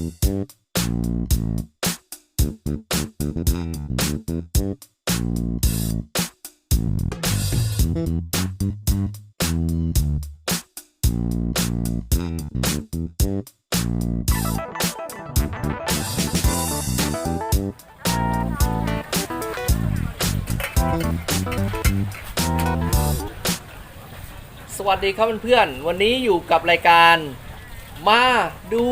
สวัสดีครับเพื่อนๆ วันนี้อยู่กับรายการ มาดู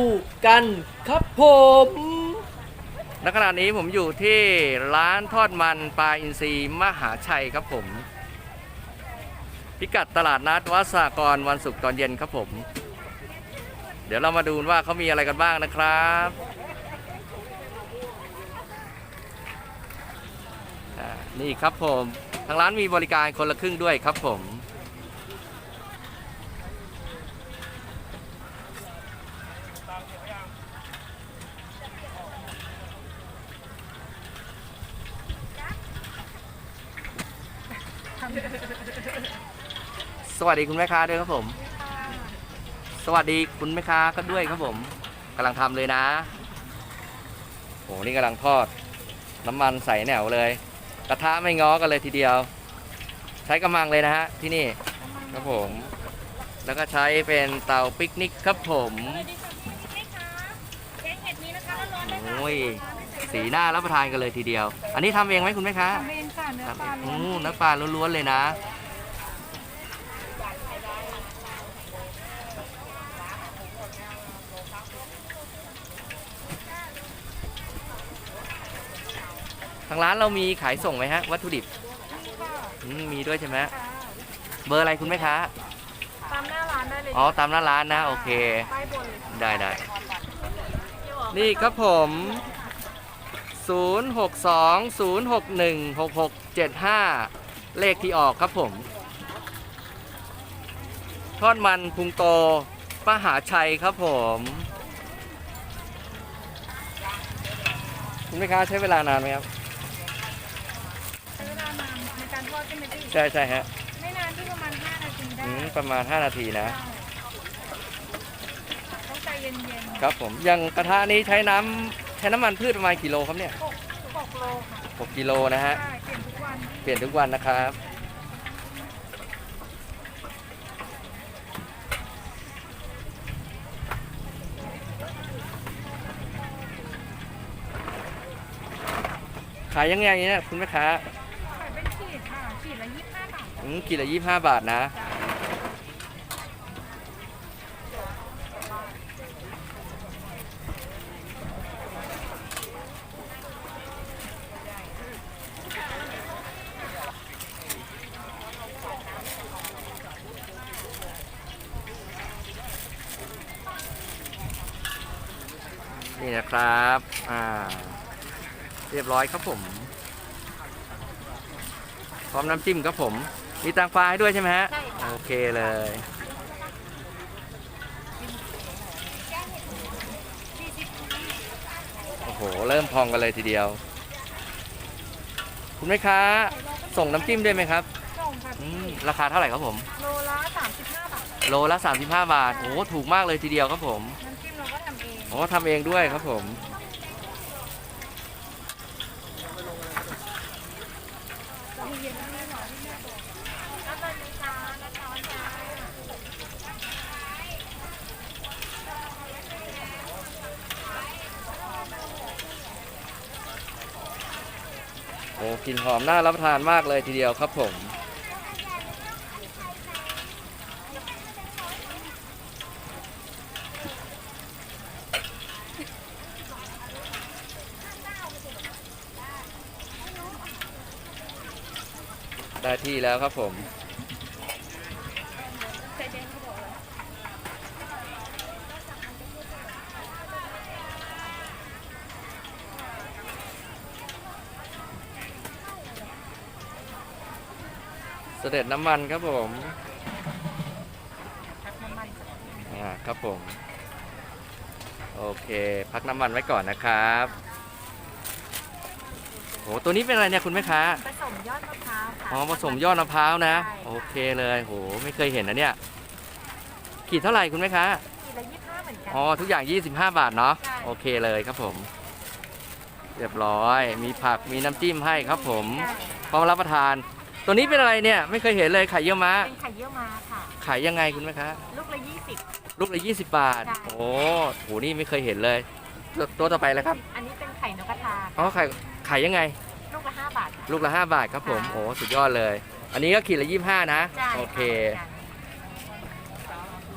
กันครับผมณขณะนี้ผมอยู่ที่ร้านทอดมันปลาอินทรีมหาชัยครับผม พิกัดตลาดนัดวัดสากรวันศุกร์ตอนเย็นครับผม เดี๋ยวเรามาดูว่าเขามีอะไรกันบ้างนะครับนี่ครับผม ทางร้านมีบริการคนละครึ่งด้วยครับผม สวัสดีคุณแม่ค้าด้วยครับผม สวัสดีคุณแม่ค้าก็ด้วยครับผมกำลังทำเลยนะโอ้นี่กำลังทอด น้ำมันใส่แหนวเลย กระทะไม่ง้อกันเลยทีเดียว ใช้กำลังเลยนะฮะที่นี่ครับผม แล้วก็ใช้เป็นเตาปิกนิกครับผมแกงเห็ดนี้นะคะร้อนๆเลยค่ะโอ้ยสีหน้ารับประทานกันเลยทีเดียว อันนี้ทำเองไหมคุณแม่ค้าทำเองค่ะ เนื้อปลาอืล้วนมน้ำปลาล้วนๆเลยนะ ทางร้านเรามีขายส่งไหมฮะ วัตถุดิบอืมมีด้วยใช่ไหมเบอร์อะไรคุณแม่ค้าตามหน้าร้านได้เลยอ๋อตามหน้าร้านนะ โอเค ป้ายบนเลยได้ได้นี่ครับผม 0 6 2 0 6 1 6 6 7 5 เลขที่ออกครับผม ทอดมันพุงโตมหาชัยครับผมคุณแม่ค้าใช้เวลานานไหมครับ ใช้เวลานานในการทอดใช่ไหมพี่ใช่ใช่ฮะ ไม่นานที่ประมาณ 5 นาทีได้อืมประมาณ 5 นาทีนะ ต้องใจเย็นครับผมอยังกระทะนี้ใช้น้ำ ใช้น้ำมันพืชประมาณกี่โลครับเนี่ยๆ6 6โลค่ะ6กิโลนะฮะ ใช่เปลี่ยนทุกวันเปลี่ยนทุกวันนะครับ ขายยังไงเนี่ยคุณแม่ค้าขายเป็นขีดค่ะขีดละ25บาทอืมกิโลยี่ห้าบาทนะนี่ อ่า เรียบร้อยครับผม พร้อมน้ำจิ้มครับผม มีตังฟ้าให้ด้วยใช่ไหมฮะใช่ค่ะโอเคเลย โอ้โห เริ่มพองกันเลยทีเดียว คุณแม่ค้าส่งน้ำจิ้มด้วยไหมครับส่งค่ะอืพี่มราคาเท่าไหร่ครับผม โลละ35บาท โลละ 35 บาท โอ้โหถูกมากเลยทีเดียวครับผม น้ำจิ้มเราก็ทำเองโอ้ทำเองด้วยครับผม เรามีเย็นไม่หน่อยที่แม่บอกแล้วตอนนี้จ้าแล้วตอนจ้า โอ้กลิ่นหอมน่ารับประทานมากเลยทีเดียวครับผม ได้ที่แล้วครับผมใจเย็นเขาบอกเลยเสด็จน้ำมันครับผมพักน้ำมันสักอ่าครับผม โอเค พักน้ำมันไว้ก่อนนะครับโอ้ตัวนี้เป็นอะไรเนี่ยคุณแม่ค้าผสมยอดมะพร้าวค่ะอ๋อผสมยอดมะพร้าวนะ ใช่โอเคเลยโหไม่เคยเห็นนะเนี่ยขีดเท่าไหร่คุณแม่ค้าขีดละ25บเหมือนกัน อ๋อทุกอย่าง 25 บาทเนาะใช่ โอเคเลยครับผม เรียบร้อย มีผักมีน้ำจิ้มให้ครับผมใช่พร้อมรับประทาน ตัวนี้เป็นอะไรเนี่ยไม่เคยเห็นเลยไข่เยี่ยวม้าเป็นไข่เยี่ยวม้าค่ะ ขายยังไงคุณแม่คะลูกละยี่สิบ ลูกละ20 บาท ใช่ โอ้โห นี่ไม่เคยเห็นเลย ตัวตัวต่อไปเลยครับ อันนี้เป็นไข่นกกระทา อ๋อ ไข่ ขายยังไง ลูกละห้าบาทค่ะลูกละ 5 บาทครับผม ค่ะโอ้สุดยอดเลย อันนี้ก็ขีดละ25 นะใช่โอเคค่ะ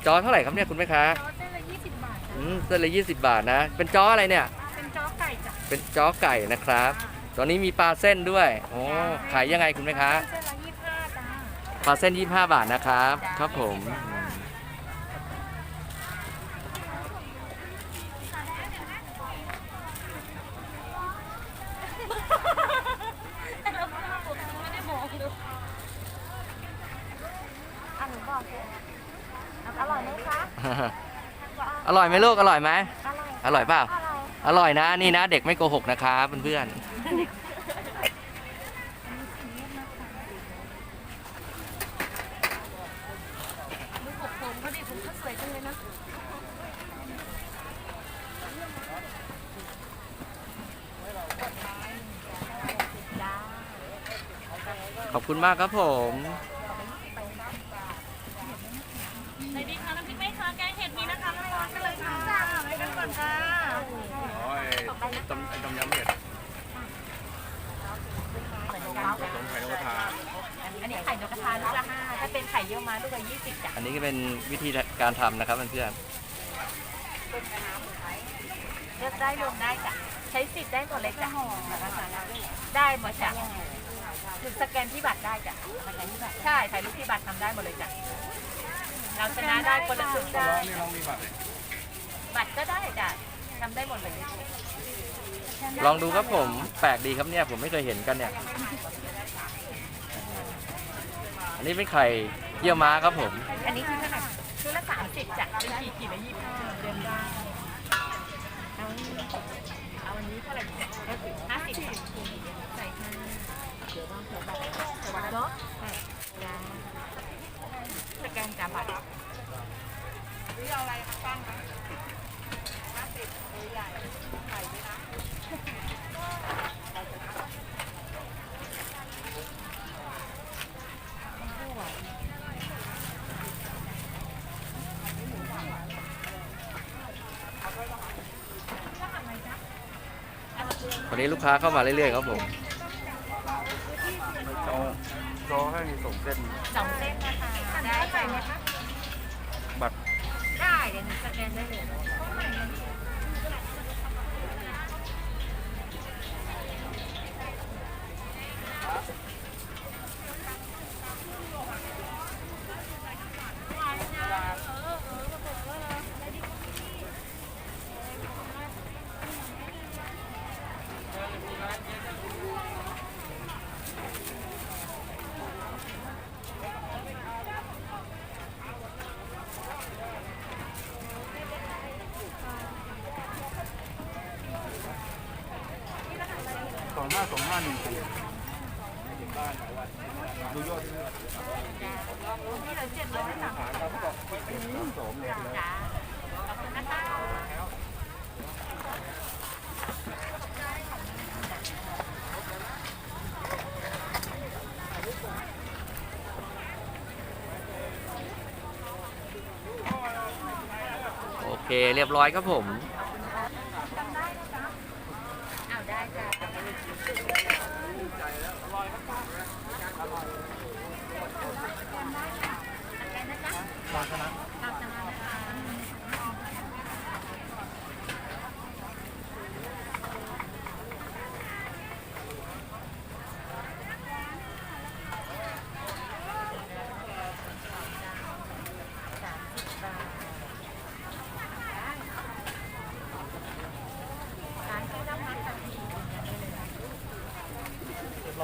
จอเท่าไหร่ครับเนี่ยคุณแม่ค้าจอเส้นละยี่สิบบาทอืมเส้นละ20 บาทนะ เป็นจออะไรเนี่ย เป็นจอไก่จ้ะเป็นจอไก่นะครับ ตอนนี้มีปลาเส้นด้วย โอ้ขายยังไงคุณแม่ค้า เส้นละยี่สิบห้าจ้าปลาเส้น 25 บาทนะครับจ้ะครับผมไม่ได้บอกดูอันหนูบอกเลยอร่อยไหมคะ อ ร่อยไหมลูกอร่อยไหมอร่อยอร่อยเปล่าอร่อยอร่อยนะนี่นะ เด็กไม่โกหกนะครับเพื่อนดูผมผมเขาดิผมก็สวยจังเลยนะๆขอบคุณมากครับผม ในนี้ค่ะน้ำพริกไหมคะแกงเห็ดมีนะคะร้อนๆกันเลยค่ะไปกันก่อนค่ะ อ๋อไอ้ต้มไอ้ต้มยำเห็ด เหมือนกัน ผสมไข่นกกระทา อันนี้ไข่นกกระทาลูกละห้าถ้าเป็นไข่เยี่ยวม้าลูกละยี่สิบจ้ะอันนี้ก็เป็นวิธีการทำนะครับเพื่อนเลือกได้รวมได้จ้ะใช้สิทธิ์ได้หมดเลยจ้ะได้หมดจ้ะคือสแกนที่บัตรได้จ้ะสแกนที่บัตรใช่ถ่ายรูปที่บัตรทำได้หมดเลยจ้ะเราชนะได้คนละครึ่งได้ร้อนนี่น้องมีบัตรเลยบัตรก็ได้จ้ะทำได้หมดเลยๆลองดูครับผมแปลกดีครับเนี่ยผมไม่เคยเห็นกันเนี่ย อันนี้เป็นไข่เยี่ยวม้าครับผม อันนี้คือเท่าไหร่คือละสามสิบจ้ะเป็นขีดขีดละยี่สิบห้าเดือนได้เอาอันนี้เอาอันนี้เท่าไหร่ดีห้าสิบใส่ห้าเดี๋ยวบ้างเดี๋ยวบัตรเดี๋ยวบัตรเนาะใช่จ้าสแกนจ่าบัตร วันนี้ลูกค้าเข้ามาเรื่อยๆครับผมจอจอให้ส่งเส้นสองเส้นนะคะได้ใส่ไหมคะบัตรได้เดี๋ยวหนูสแกนได้เลย สองห้าสองห้าหนึ่งสี่ดูยอดที่เราเจ็ดร้อยสามสิบสมเนี่ยจ้าขอบคุณนะคะโอเคเรียบร้อยครับผม เอาได้จ้า สแกนนะจ๊ะตามชนะนะคะ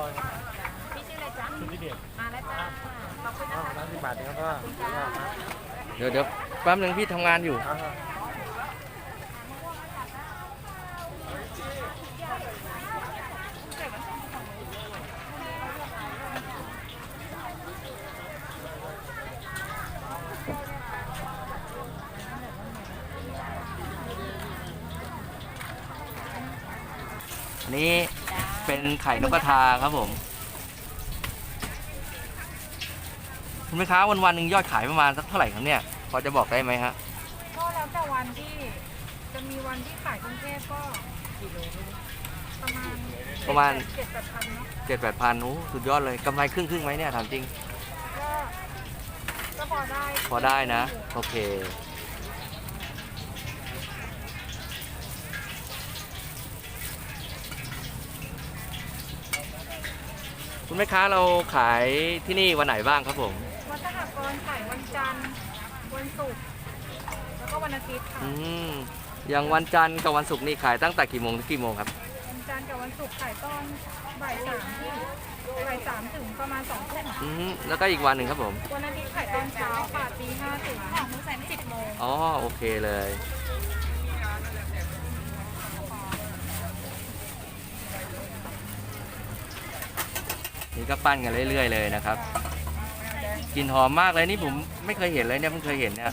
อยมีชื่ออะไรจ๊ะชุดที่เดชมาแล้วจ้าขอบคุณนะคะสิบบาทเดี๋ยวก็เดี๋ยวเดี๋ยวแป๊บหนึ่งพี่ทำงานอยู่นี่ เป็นไข่นกกระทาครับผม คุณแม่ค้าวันวันๆหนึ่งยอดขายประมาณสักเท่าไหร่ครับเนี่ยพอจะบอกได้ไหมฮะก็แล้วแต่วันที่จะมีวันที่ขายกรุงเทพก็กี่โลไม่รู้ประมาณประมาณเจ็ดแปดพันเนาะเจ็ดแปดพันโอ้สุดยอดเลยกำไรครึ่งครึ่งๆไหมเนี่ยถามจริง ก็ก็พอได้พอได้นะ โอเค แม่ค้าเราขายที่นี่วันไหนบ้างครับผม วัดสหกรณ์ขายวันจันทร์ วันศุกร์ แล้วก็วันอาทิตย์ค่ะ อืมอย่างวันจันทร์กับวันศุกร์นี่ขายตั้งแต่กี่โมงถึงกี่โมงครับวันจันทร์กับวันศุกร์ขายตอนบ่ายสามที่บ่ายสามถึงประมาณสองทุ่มอืมแล้วก็อีกวันหนึ่งครับผม วันอาทิตย์ขายตอนเช้าค่ะตีห้าถึงสิบโมง อ๋อโอเคเลย นี่ก็ปั้นกันเรื่อย ๆ เลยนะครับกลิ่นหอมมากเลยนี่ผมไม่เคยเห็นเลยเนี่ยเพิ่งเคยเห็นเนี่ย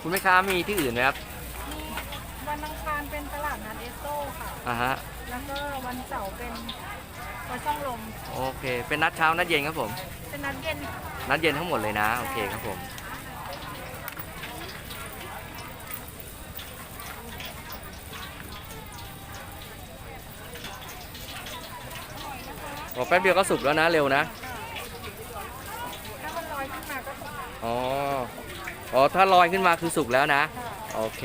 คุณแม่ค้ามีที่อื่นไหมครับมีวันอังคารเป็นตลาดนัดเอสโซค่ะ อ่าฮะ แล้วก็วันเสาร์เป็นวัดช่องลม โอเค เป็นนัดเช้านัดเย็นครับผม เป็นนัดเย็นนัดเย็นทั้งหมดเลยนะ โอเคครับผมโอ้แป๊บเดียวก็สุกแล้วนะเร็วนะ ถ้ามันลอยขึ้นมาก็อ๋อ อ๋อถ้าลอยขึ้นมาคือสุกแล้วนะ โอเค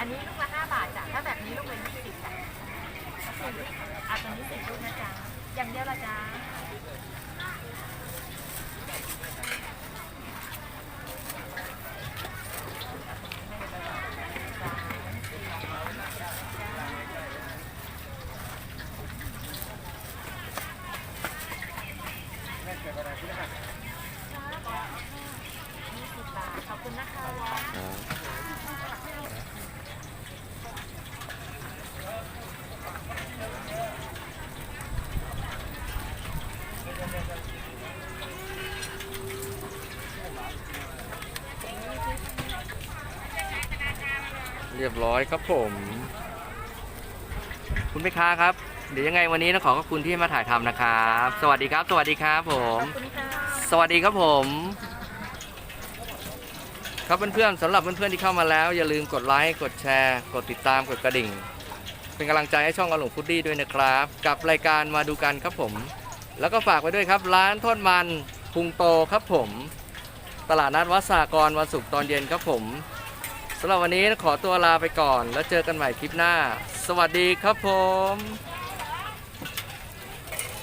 อันนี้ลูกละ5บาทจ้ะถ้า แบบนี้ลูกละ20จ้ะอะตรงนี้10ลูกนะจ๊ะอย่างเดียวละจ้า20บาทขอบคุณนะคะ รียบร้อยครับผม คุณแม่ค้าครับ เดี๋ยวยังไงวันนี้ต้องขอขอบคุณที่มาถ่ายทำนะครับ สวัสดีครับ สวัสดีครับผมขอบคุณค่ะสวัสดีครับผม ครับเพื่อนๆสำหรับเพื่อนๆที่เข้ามาแล้ว อย่าลืมกดไลค์กดแชร์ กดติดตามกดกระดิ่ง เป็นกำลังใจให้ช่องกระหลงฟุตดี้ด้วยนะครับ กับรายการมาดูกันครับผม แล้วก็ฝากไว้ด้วยครับ ร้านทอดมันพุงโตครับผม ตลาดนัดวัดสากรวันศุกร์ตอนเย็นครับผม สำหรับวันนี้ขอตัวลาไปก่อน แล้วเจอกันใหม่คลิปหน้า สวัสดีครับผม